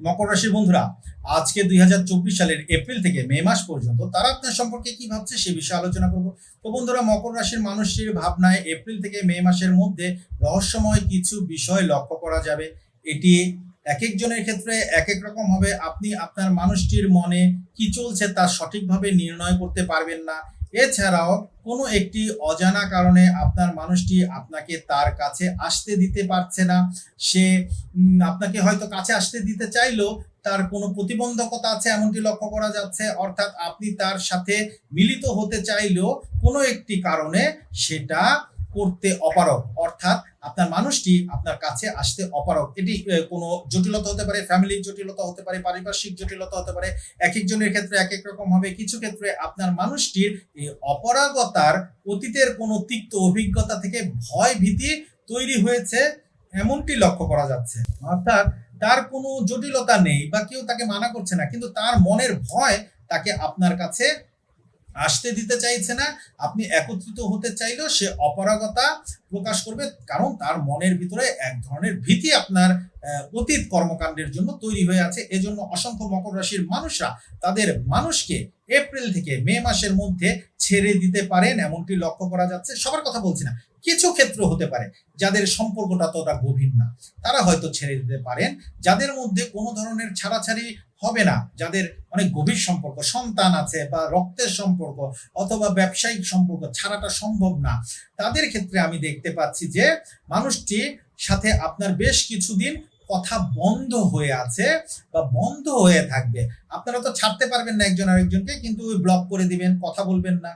মকর রাশির বন্ধুরা, আজকে দু হাজার চব্বিশ সালের এপ্রিল থেকে মে মাস পর্যন্ত তারা আপনার সম্পর্কে কি ভাবছে সে বিষয়ে আলোচনা করব। তো বন্ধুরা, মকর রাশির মানুষটির ভাবনায় এপ্রিল থেকে মে মাসের মধ্যে রহস্যময় কিছু বিষয় লক্ষ্য করা যাবে। এটি এক একজনের ক্ষেত্রে এক এক রকম হবে। আপনি আপনার মানুষটির মনে কি চলছে তা সঠিকভাবে নির্ণয় করতে পারবেন না। এছাড়াও কোনো একটি অজানা কারণে আপনার মানুষটি আপনাকে তার কাছে আসতে দিতে পারছে না। সে আপনাকে হয়তো কাছে আসতে দিতে চাইলো, তার কোনো প্রতিবন্ধকতা আছে এমনটি লক্ষ্য করা যাচ্ছে। অর্থাৎ আপনি তার সাথে মিলিত হতে চাইলেও কোনো একটি কারণে সেটা করতে অপারগ। অর্থাৎ আপনার মানুষটি আপনার কাছে আসতে অপারগ। এটি কোনো জটিলতা হতে পারে ফ্যামিলির জটিলতা হতে পারে, পারিপার্শ্বিক জটিলতা হতে পারে, এক একজনের ক্ষেত্রে এক এক রকম হবে। কিছু ক্ষেত্রে আপনার মানুষটির এই অপরাগতার অতীতের কোনো তিক্ত অভিজ্ঞতা থেকে ভয় ভীতি তৈরি হয়েছে, এমনটি লক্ষ্য করা যাচ্ছে। অর্থাৎ তার কোনো জটিলতা নেই বা কেউ তাকে মানা করছে না, কিন্তু তার মনের ভয় তাকে আপনার কাছে আসতে দিতে চাইছে না, আপনি একত্রিত হতে চাইলেও সে অপরাগতা প্রকাশ করবে, কারণ তার মনের ভিতরে এক ধরনের ভীতি আপনার অতীত কর্মকাণ্ডের জন্য তৈরি হয়ে আছে। এজন্য অসংখ্য মকর রাশির মানুষরা তাদের মানুষকে এপ্রিল থেকে মে মাসের মধ্যে ছেড়ে দিতে পারেন, এমনটি লক্ষ্য করা যাচ্ছে। সবার কথা বলছি না, কিছু ক্ষেত্র হতে পারে যাদের সম্পর্কটা ততটা গভীর না। তারা হয়তো ছেড়ে দিতে পারেন, যাদের মধ্যে কোনো ধরনের ছাড়াছাড়ি হবে না, যাদের অনেক গভীর সম্পর্ক, সন্তান আছে বা রক্তের সম্পর্ক অথবা ব্যবসায়িক সম্পর্ক ছাড়াটা সম্ভব না। তাদের ক্ষেত্রে আমি দেখতে পাচ্ছি যে মানুষটি সাথে আপনার বেশ কিছুদিন কথা বন্ধ হয়ে আছে বা বন্ধ হয়ে থাকবে। আপনারা তো ছাড়তে পারবেন না একজন আরেকজনকে, কিন্তু ওই ব্লক করে দিবেন, কথা বলবেন না।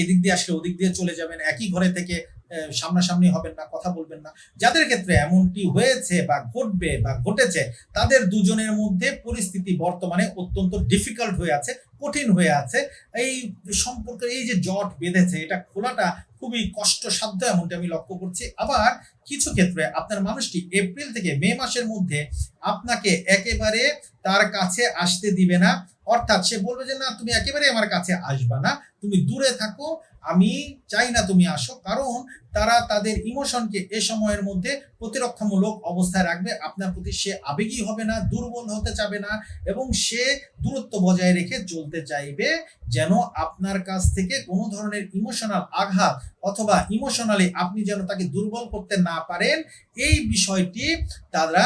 এদিক দিয়ে আসলে ওদিক দিয়ে চলে যাবেন, একই ঘরে থেকে সামনাসামনি হবেন না, কথা বলবেন না। যাদের ক্ষেত্রে এমনটি হয়েছে বা ঘটবে বা ঘটেছে, তাদের দুজনের মধ্যে পরিস্থিতি বর্তমানে অত্যন্ত ডিফিকাল্ট হয়ে আছে, কঠিন হয়ে আছে। এই সম্পর্কের এই যে জট বেঁধেছে, এটা খোলাটা খুবই কষ্টসাধ্য এমনটি আমি লক্ষ্য করছি। আবার কিছু ক্ষেত্রে আপনার মানুষটি এপ্রিল থেকে মে মাসের মধ্যে আপনাকে একেবারে তার কাছে আসতে দিবে না। অর্থাৎ সে বলবে যে, না, তুমি একেবারে আমার কাছে আসবা না। তুমি দূরে থাকো। আমি চাই না তুমি আসো। কারণ তারা তাদের ইমোশনকে এ সময়ের মধ্যে প্রতিরক্ষামূলক অবস্থায় রাখবে। আপনার প্রতি সে আবেগী হবে না, দুর্বল হতে চাবে না এবং সে দূরত্ব বজায় রেখে চলতে চাইবে যেন আপনার কাছ থেকে কোনো ধরনের ইমোশনাল আঘাত অথবা ইমোশনালি আপনি যেন তাকে দুর্বল করতে না পারেন, এই বিষয়টি তারা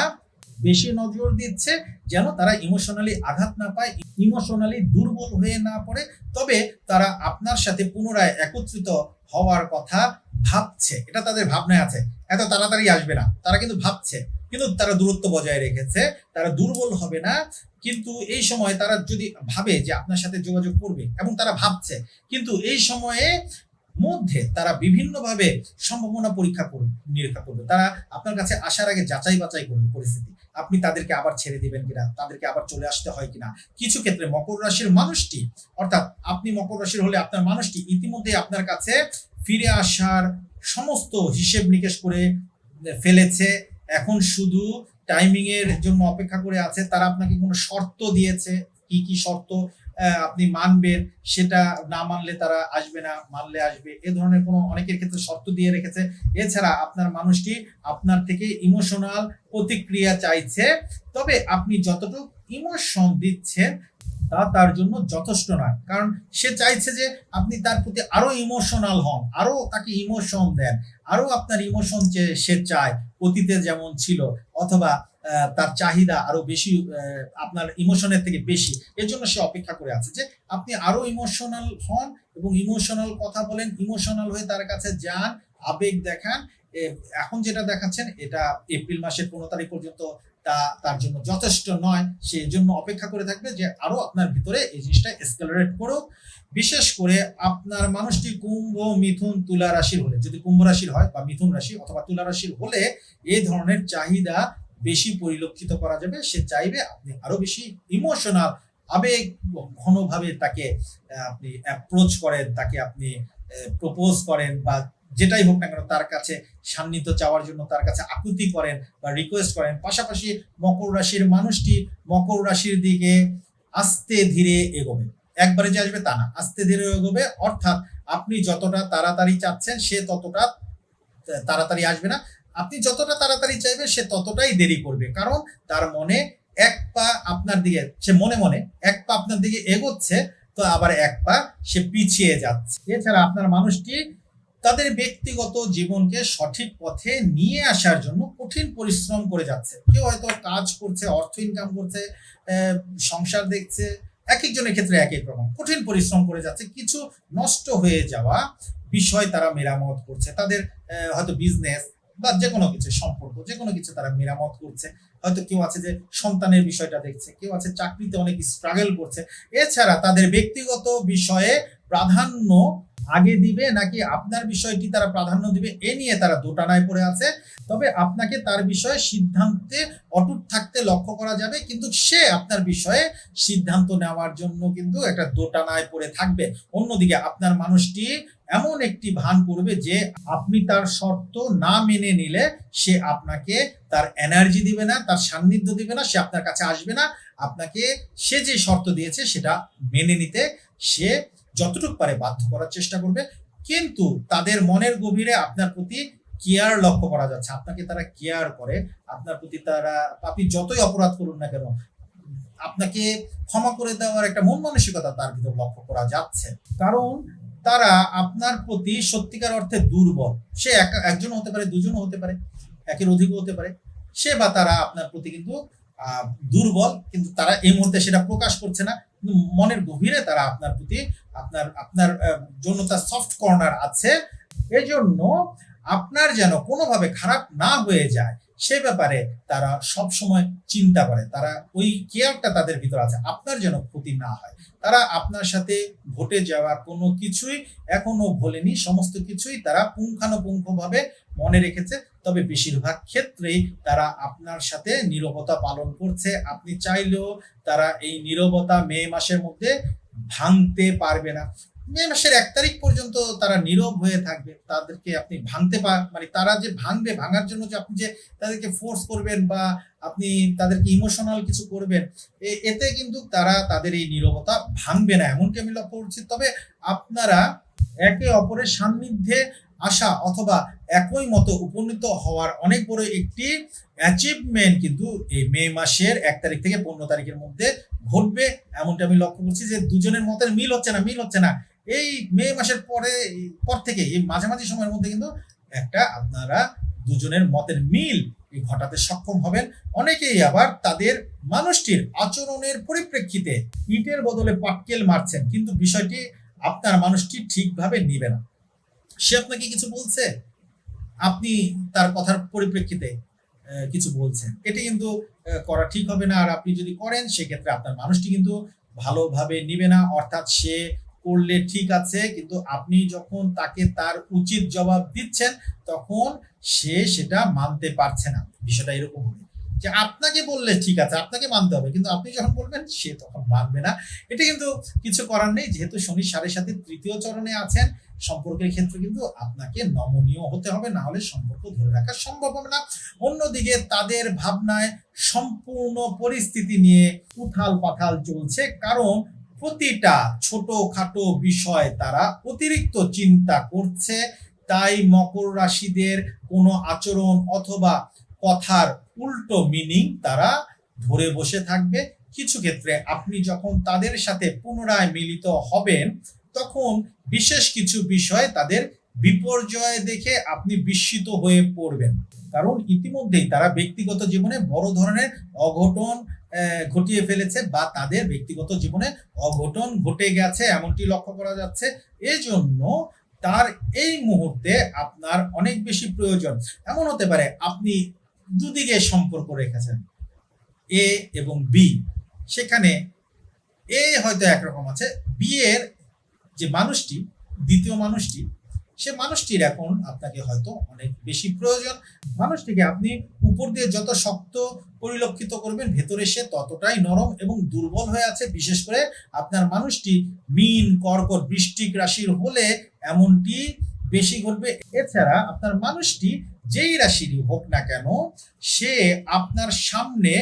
বেশি নজর দিচ্ছে যেন তারা ইমোশনালি আঘাত না পায় ইমোশনালি দুর্বল হয়ে না পড়ে। তবে তারা আপনার সাথে পুনরায় একত্রিত হওয়ার কথা ভাবছে, এটা তাদের ভাবনায় আছে, এত তাড়াতাড়ি আসবে না, তারা কিন্তু ভাবছে, কিন্তু তারা দূরত্ব বজায় রেখেছে, তারা দুর্বল হবে না, কিন্তু এই সময় তারা যদি ভাবে যে আপনার সাথে যোগাযোগ করবে, এবং তারা ভাবছে, কিন্তু এই সময়ে মধ্যে তারা বিভিন্নভাবে সম্ভাবনা পরীক্ষা করবে, নিরীক্ষা করবে, তারা আপনার কাছে আসার আগে যাচাই বাছাই করবে পরিস্থিতি। আপনি তাদেরকে আবার ছেড়ে দিবেন কিনা? তাদেরকে আবার চলে আসতে হয় কিনা? কিছু ক্ষেত্রে মকর রাশির মানুষটি, অর্থাৎ আপনি মকর রাশির হলে আপনার মানুষটি ইতিমধ্যে আপনার কাছে ফিরে আসার সমস্ত হিসেব নিকেশ করে ফেলেছে। এখন শুধু টাইমিং এর জন্য অপেক্ষা করে আছে। তারা আপনাকে কোনো শর্ত দিয়েছে। কি কি শর্ত? আপনি মানবেন সেটা না মানলে তারা আসবে না, মানলে আসবে। এ ধরনের কোনো অনেকের ক্ষেত্রে শর্ত দিয়ে রেখেছে। এছাড়া আপনার মানুষটি আপনার থেকে ইমোশনাল প্রতিক্রিয়া চাইছে। তবে আপনি যতটুকু ইমোশন দিচ্ছেন, তা তার জন্য যথেষ্ট নয়। কারণ সে চাইছে যে আপনি তার প্রতি আরও ইমোশনাল হন, আরও তাকে ইমোশন দেন, আরও আপনার ইমোশন সে চায়, অতীতে যেমন ছিল, অথবা তার চাহিদা আরও বেশি আপনার ইমোশনের থেকে বেশি। এর জন্য সে অপেক্ষা করে আছে যে, আপনি আরও ইমোশনাল হন এবং ইমোশনাল কথা বলেন ইমোশনাল হয়ে তার কাছে যান, আবেগ দেখান। এখন যেটা দেখাচ্ছেন, এটা এপ্রিল মাসের পনেরো তারিখ পর্যন্ত তা, তার জন্য যথেষ্ট নয়। সে জন্য অপেক্ষা করে থাকবে যে, আরও আপনার ভিতরে এই জিনিসটা এসকালারেট করুক। বিশেষ করে আপনার মানুষটি কুম্ভ, মিথুন, তুলা রাশির হলে, যদি কুম্ভ রাশির হয় বা মিথুন রাশি অথবা তুলা রাশির হলে এই ধরনের চাহিদা বেশি পরিলক্ষিত করা যাবে, সে চাইবে আপনি আরও বেশি ইমোশনাল আবেগ, ঘনভাবে তাকে আপনি অ্যাপ্রোচ করেন, তাকে আপনি প্রপোজ করেন বা যেটাই হোক না কেন তার কাছে সান্নিধ্য চাওয়ার জন্য তার কাছে আকুতি করেন বা রিকোয়েস্ট করেন। পাশাপাশি মকর রাশির মানুষটি মকর রাশির দিকে আস্তে ধীরে এগোবে। একবারে যে আসবে তা না, আস্তে ধীরে এগোবে, অর্থাৎ আপনি যতটা তাড়াতাড়ি চাচ্ছেন সে ততটা তাড়াতাড়ি আসবে না। আপনি যতটা তাড়াতাড়ি চাইবে সে ততটাই দেরি করবে। কারণ তার মনে এক পা আপনার দিকে, সে মনে মনে এক পা আপনার দিকে এগোচ্ছে, তো আবার এক পা সে পিছিয়ে যাচ্ছে। এছাড়া আপনার মানুষটি তাদের ব্যক্তিগত জীবনকে সঠিক পথে নিয়ে আসার জন্য কঠিন পরিশ্রম করে যাচ্ছে। কেউ হয়তো কাজ করছে, অর্থ ইনকাম করছে সংসার দেখছে, এক একজনের ক্ষেত্রে এক এক রকম। কঠিন পরিশ্রম করে যাচ্ছে, কিছু নষ্ট হয়ে যাওয়া বিষয় তারা মেরামত করছে। তাদের হয়তো বিজনেস বা যে কোনো কিছু সম্পর্ক যে কোনো কিছু তারা মেরামত করছে। হয়তো কেউ আছে যে সন্তানের বিষয়টা দেখছে, কেউ আছে চাকরিতে অনেক স্ট্রাগল করছে। এছাড়া তাদের ব্যক্তিগত বিষয়ে প্রাধান্য আগে দিবে নাকি আপনার বিষয়টি তারা প্রাধান্য দিবে? এ নিয়ে তারা দোটানায় পড়ে আছে। তবে আপনাকে তার বিষয়ে সিদ্ধান্তে অটুট থাকতে লক্ষ্য করা যাবে, কিন্তু সে আপনার বিষয়ে সিদ্ধান্ত নেওয়ার জন্য কিন্তু একটা দোটানায় পড়ে থাকবে। অন্যদিকে আপনার মানুষটি এমন একটি ভান করবে যে আপনি তার শর্ত না মেনে নিলে সে আপনাকে তার এনার্জি দিবে না, তার সান্নিধ্য দিবে না, সে আপনার কাছে আসবে না। আপনাকে সে যে শর্ত দিয়েছে সেটা মেনে নিতে সে যতটুকু পারে বাধ্য করার চেষ্টা করবে। কিন্তু তাদের মনের গভীরে আপনার প্রতি কেয়ার লক্ষ্য করা যাচ্ছে। আপনাকে তারা কেয়ার করে। আপনার প্রতি তারা, আপনি যতই অপরাধ করুন না কেন, আপনাকে ক্ষমা করে দেওয়ার একটা মন মানসিকতা তার ভিতর লক্ষ্য করা যাচ্ছে। কারণ তারা আপনার প্রতি সত্যিকার অর্থে দুর্বল। সে এক- একজন হতে পারে, দুজনও হতে পারে, একের অধিকও হতে পারে। সে বা তারা আপনার প্রতি কিন্তু দুর্বল, কিন্তু তারা এই মুহূর্তে সেটা প্রকাশ করছে না। কিন্তু মনের গভীরে তারা আপনার প্রতি আপনার আপনার জন্য তার সফট কর্নার আছে। এজন্য আপনার যেন কোনোভাবে খারাপ না হয়ে যায়, সে ব্যাপারে তারা সব সময় চিন্তা করে। তারা ওই কেয়ারটা তাদের ভিতর আছে, আপনার যেন ক্ষতি না হয়। তারা আপনার সাথে ঘটে যাওয়া কোনো কিছুই এখনও ভোলেনি, সমস্ত কিছুই তারা পুঙ্খানুপুঙ্খভাবে মনে রেখেছে। তবে বেশিরভাগ ক্ষেত্রেই তারা আপনার সাথে নীরবতা পালন করছে। আপনি চাইলেও তারা এই নীরবতা মে মাসের মধ্যে ভাঙতে পারবে না। মে মাসের এক তারিখ পর্যন্ত তারা নীরব হয়ে থাকবে। তাদেরকে আপনি ভাঙতে পার মানে তারা যে ভাঙবে, ভাঙার জন্য যে আপনি যে তাদেরকে ফোর্স করবেন বা আপনি তাদেরকে ইমোশনাল কিছু করবেন এতে কিন্তু তারা তাদের এই নীরবতা ভাঙবে না। এমনকি আমি লক্ষ্য করছি। তবে আপনারা একে অপরের সান্নিধ্যে আসা অথবা একই মতো উপনীত হওয়ার অনেক বড় একটি অ্যাচিভমেন্ট কিন্তু এই মে মাসের এক তারিখ থেকে পনেরো তারিখের মধ্যে ঘটবে। এমনটা আমি লক্ষ্য করছি যে দুজনের মতের মিল হচ্ছে না, মিল হচ্ছে না। এই মে মাসের পরে, পর থেকে, এই মাঝামাঝি সময়ের মধ্যে কিন্তু একটা আপনারা দুজনের মতের মিল ঘটাতে সক্ষম হবেন। অনেকেই আবার তাদের মানুষটির আচরণের পরিপ্রেক্ষিতে ইটের বদলে পাটকেল মারছেন, কিন্তু বিষয়টি আপনার মানুষটি ঠিকভাবে নিবে না। সে আপনাকে কিছু বলছে? আপনি তার কথার পরিপ্রেক্ষিতে কিছু বলছেন। এটা কিন্তু করা ঠিক হবে না। আর আপনি যদি করেন, সেক্ষেত্রে আপনার মানুষটি কিন্তু ভালোভাবে নিবে না। অর্থাৎ সে করলে ঠিক আছে, কিন্তু আপনি যখন তাকে তার উচিত জবাব দিচ্ছেন, তখন সে সেটা মানতে পারছে না। বিষয়টা এরকম হবে। যে আপনাকে বললে ঠিক আছে, আপনাকে মানতে হবে। কিন্তু আপনি যখন বলবেন, সে তখন মানবে না। এটা কিন্তু কিছু করার নেই। যেহেতু শনি সাড়ে সাথে তৃতীয় চরণে আছেন, সম্পর্কের ক্ষেত্রে কিন্তু আপনাকে নমনীয় হতে হবে। না হলে সম্পর্ক ধরে রাখা সম্ভব হবে না। অন্যদিকে তাদের ভাবনায় সম্পূর্ণ পরিস্থিতি নিয়ে উথাল পাথাল চলছে। কারণ প্রতিটা ছোটখাটো বিষয় তারা অতিরিক্ত চিন্তা করছে। তাই মকর রাশিদের কোনো আচরণ অথবা কথার উল্টো মিনিং তারা ধরে বসে থাকবে। কিছু ক্ষেত্রে আপনি যখন তাদের সাথে পুনরায় মিলিত হবেন, তখন বিশেষ কিছু বিষয় তাদের বিপর্যয় দেখে আপনি বিস্মিত হয়ে পড়বেন। কারণ ইতিমধ্যেই তারা ব্যক্তিগত জীবনে বড় ধরনের অঘটন ঘটিয়ে ফেলেছে বা তাদের ব্যক্তিগত জীবনে অঘটন ঘটে গেছে, এমনটি লক্ষ্য করা যাচ্ছে। এজন্য তার এই মুহূর্তে আপনার অনেক বেশি প্রয়োজন। এমন হতে পারে আপনি দুদিকে সম্পর্ক রেখেছেন, এ এবং বি। সেখানে এ হয়তো একরকম আছে, বি এর যে মানুষটি, দ্বিতীয় মানুষটি, সে মানুষটির এখন আপনাকে হয়তো অনেক বেশি প্রয়োজন। মানুষটিকে আপনি উপর দিয়ে যত শক্ত পরিলক্ষিত করবেন, ভেতরে সে ততটাই নরম এবং দুর্বল হয়ে আছে। বিশেষ করে আপনার মানুষটি, মিন, কর্কট, বৃষ্টিক রাশির হলে এমনটি বেশি ঘটবে। এছাড়া আপনার মানুষটি যেই রাশিরই হোক না কেন, সে আপনার সামনে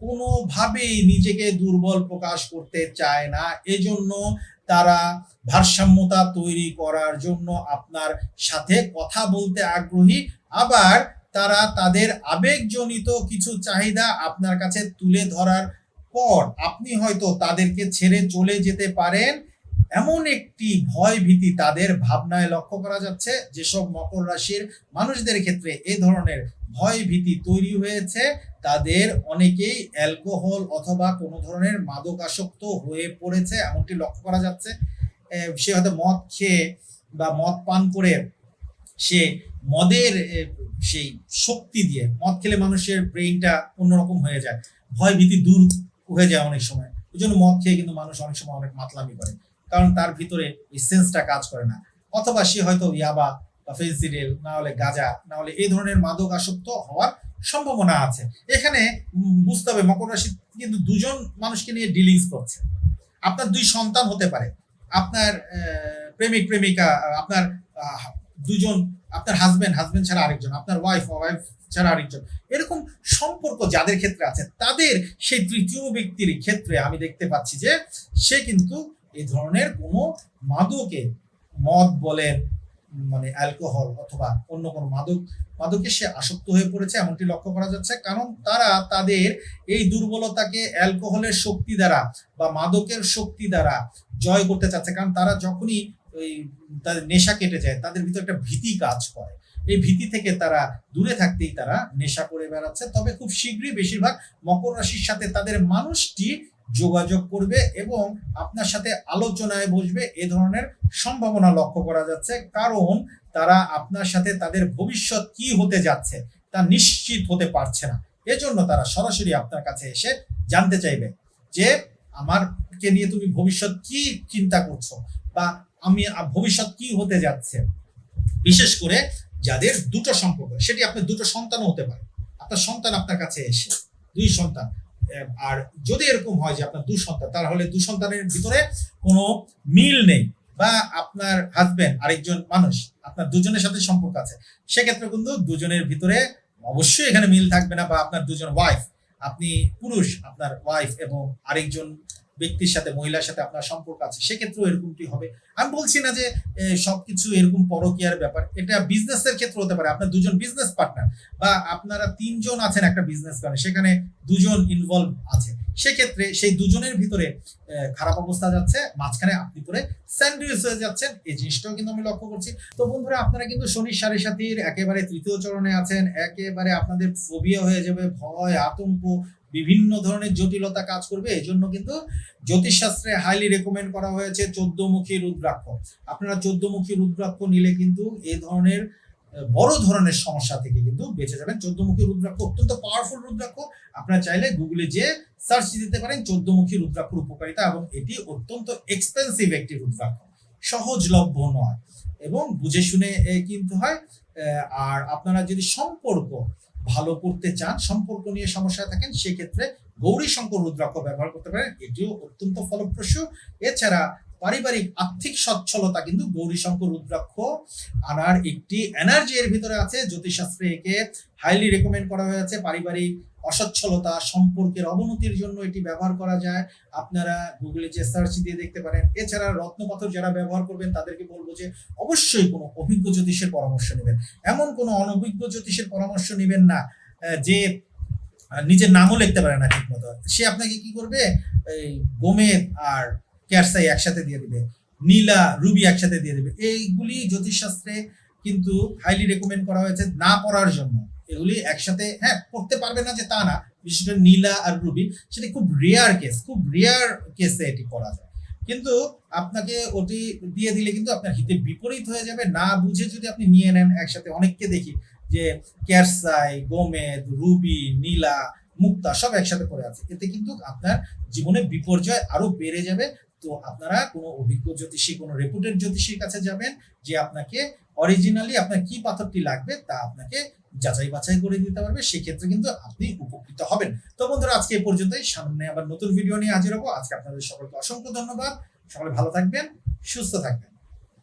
কোনোভাবেই নিজেকে দুর্বল প্রকাশ করতে চায় না। এজন্য তারা ভারসাম্যতা তৈরি করার জন্য আপনার সাথে কথা বলতে আগ্রহী। আবার তারা তাদের আবেগজনিত কিছু চাহিদা আপনার কাছে তুলে ধরার পর আপনি হয়তো তাদেরকে ছেড়ে চলে যেতে পারেন। এমন একটি ভয় ভীতি তাদের ভাবনায় লক্ষ্য করা যাচ্ছে, যেসব মকর রাশির মানুষদের ক্ষেত্রে এই ধরনের ভয় ভীতি তৈরি হয়েছে। তাদের অনেকেই অ্যালকোহল অথবা কোনো ধরনের মাদকাসক্ত হয়ে পড়েছে, এমনটি লক্ষ্য করা যাচ্ছে। সে হয়তো মদ খেয়ে বা মদ পান করে সে মদের সেই শক্তি দিয়ে মদ খেলে মানুষের ব্রেইনটা অন্যরকম হয়ে যায়। ভয় ভীতি দূর হয়ে যায় অনেক সময়। ওই জন্য মদ খেয়ে কিন্তু মানুষ অনেক সময় অনেক মাতলামি করে। কারণ তার ভিতরে এই সেন্সটা কাজ করে না। অথবা সে হয়তো ইয়াবা বা ফেন্সিডেল না হলে গাঁজা, না হলে এই ধরনের মাদক আসক্ত হওয়ার সম্ভাবনা আছে। এখানে বুঝতে হবে মকর রাশি কিন্তু দুজন মানুষকে নিয়ে ডিলিংস করছে। আপনার দুই সন্তান হতে পারে। আপনার প্রেমিক, প্রেমিকা, আপনার দুজন, আপনার হাজবেন্ড হাজবেন্ড ছাড়া আরেকজন, আপনার ওয়াইফ ওয়াইফ ছাড়া আরেকজন। এরকম সম্পর্ক যাদের ক্ষেত্রে আছে, তাদের সেই তৃতীয় ব্যক্তির ক্ষেত্রে আমি দেখতে পাচ্ছি যে সে কিন্তু এই ধরনের কোনো মাদকে মদ বলেন মানে অ্যালকোহল অথবা অন্য কোনো মাদক, মাদকে সে আসক্ত হয়ে পড়েছে এমনটি লক্ষ্য করা যাচ্ছে। কারণ তারা তাদের এই দুর্বলতাকে অ্যালকোহলের শক্তি দ্বারা বা মাদকের শক্তি দ্বারা জয় করতে চাচ্ছে। কারণ তারা যখনই ওই তাদের নেশা কেটে যায়, তাদের ভিতরে একটা ভীতি কাজ করে। এই ভীতি থেকে তারা দূরে থাকতেই তারা নেশা করে বেড়াচ্ছে। তবে খুব শীঘ্রই বেশিরভাগ মকর রাশির সাথে তাদের মানুষটি যোগাযোগ করবে এবং আপনার সাথে আলোচনায় বসবে এ ধরনের সম্ভাবনা লক্ষ্য করা যাচ্ছে। কারণ তারা আপনার সাথে তাদের ভবিষ্যৎ কি হতে যাচ্ছে তা নিশ্চিত হতে পারছে না। এজন্য তারা সরাসরি আপনার কাছে এসে জানতে চাইবে যে আমারকে নিয়ে তুমি ভবিষ্যৎ কি চিন্তা করছ বা আমি ভবিষ্যৎ কি হতে যাচ্ছে। বিশেষ করে যাদের দুটো সম্পর্ক, সেটি আপনার দুটো সন্তানও হতে পারে। আপনার সন্তান আপনার কাছে এসে, দুই সন্তান আর যদি এরকম হয় যে আপনার দু সন্তান তাহলে দু সন্তানের ভিতরে কোনো মিল নেই। বা আপনার হাজবেন্ড আরেকজন মানুষ, আপনার দুজনের সাথে সম্পর্ক আছে, সেক্ষেত্রে কিন্তু দুজনের ভিতরে অবশ্যই এখানে মিল থাকবে না বা আপনার দুজন ওয়াইফ আপনি পুরুষ, আপনার ওয়াইফ এবং আরেকজন ব্যক্তির সাথে, মহিলার সাথে আপনার সম্পর্ক আছে, সেক্ষেত্রেও এরকমটি হবে। আমি বলছি না যে সবকিছু এরকম পরকীয়ার ব্যাপার। এটা বিজনেসের ক্ষেত্রে হতে পারে। আপনার দুজন বিজনেস পার্টনার বা আপনারা তিনজন আছেন একটা বিজনেস করে সেখানে দুজন ইনভলভ আছে। সেক্ষেত্রে সেই দুজনের ভিতরে খারাপ অবস্থা যাচ্ছে, মাঝখানে আপনি পরে স্যান্ডউইচ হয়ে যাচ্ছেন। এই জিনিসটাও কিন্তু আমি লক্ষ্য করছি। তো বন্ধুরা, আপনারা কিন্তু শনির সাড়ে সাতির একেবারে তৃতীয় চরণে আছেন, একেবারে আপনাদের ফোবিয়া হয়ে যাবে, ভয়, আতঙ্ক বিভিন্ন ধরনের জটিলতা কাজ করবে এই জন্য কিন্তু জ্যোতিষশাস্ত্রে হাইলি রেকমেন্ড করা হয়েছে চোদ্দমুখী রুদ্রাক্ষ। আপনারা চোদ্দমুখী রুদ্রাক্ষ নিলে কিন্তু এই ধরনের বড় ধরনের সমস্যা থেকে কিন্তু বেঁচে যাবেন। চোদ্দমুখী রুদ্রাক্ষ অত্যন্ত পাওয়ারফুল রুদ্রাক্ষ। আপনারা চাইলে গুগলে যে সার্চ দিতে পারেন চোদ্দমুখী রুদ্রাক্ষর উপকারিতা এবং এটি অত্যন্ত এক্সপেন্সিভ একটি রুদ্রাক্ষ। সহজলভ্য নয় এবং বুঝে শুনে এ, কিনতে হয়। আর আপনারা যদি সম্পর্ক ভালো করতে চান, সম্পর্ক নিয়ে সমস্যা থাকেন, সেক্ষেত্রে গৌরী শঙ্কর রুদ্রাক্ষ ব্যবহার করতে পারেন। এটিও অত্যন্ত ফলপ্রসূ। এছাড়া পারিবারিক আর্থিক সচ্ছলতা কিন্তু গৌরী শঙ্কর রুদ্রাক্ষ আনার একটি এনার্জি এর ভিতরে আছে। জ্যোতিষশাস্ত্রে একে হাইলি রেকমেন্ড করা হয়েছে। পারিবারিক অসচ্ছলতা, সম্পর্কের অবনতির জন্য এটি ব্যবহার করা যায়। আপনারা গুগলে যে সার্চ দিয়ে দেখতে পারেন। এছাড়া রত্নপাথর যারা ব্যবহার করবেন, তাদেরকে বলব যে অবশ্যই কোনো অভিজ্ঞ জ্যোতিষের পরামর্শ নেবেন। এমন কোনো অনভিজ্ঞ জ্যোতিষের পরামর্শ নেবেন না যে নিজের নামও লিখতে পারে না ঠিক মতো সে আপনাকে কি করবে? এই গোমেদ আর ক্যারসাই একসাথে দিয়ে দিবে, নীলা, রুবি একসাথে দিয়ে দিবে। এইগুলি জ্যোতিষশাস্ত্রে কিন্তু হাইলি রেকমেন্ড করা হয়েছে না পড়ার জন্য। এগুলি একসাথে হ্যাঁ পড়তে পারবে না যে তা না, বিশেষ করে নীলা আর রুবি, সেটা খুব রেয়ার কেস খুব রেয়ার কেসে এটি করা যায়। কিন্তু আপনাকে ওটি দিয়ে দিলে কিন্তু আপনার হিতে বিপরীত হয়ে যাবে। না বুঝে যদি আপনি নিয়ে নেন একসাথে, অনেককে দেখি যে ক্যারসাই, গোমেদ, রুবি, নীলা, মুক্তা সব একসাথে পড়ে আছে। এতে কিন্তু আপনার জীবনে বিপর্যয় আরও বেড়ে যাবে তো আপনারা কোনো অভিজ্ঞ জ্যোতিষী, কোনো রেপুটেড জ্যোতিষীর কাছে যাবেন যে আপনাকে অরিজিনালি আপনার কি পাথরটি লাগবে তা আপনাকে যাচাই বাছাই করে দিতে পারবে। সেক্ষেত্রে কিন্তু আপনি উপকৃত হবেন। তো বন্ধুরা, আজকে এই পর্যন্তই। সামনে আবার নতুন ভিডিও নিয়ে হাজির হব। আজকে আপনাদের সকলকে অসংখ্য ধন্যবাদ। সকলে ভালো থাকবেন, সুস্থ থাকবেন।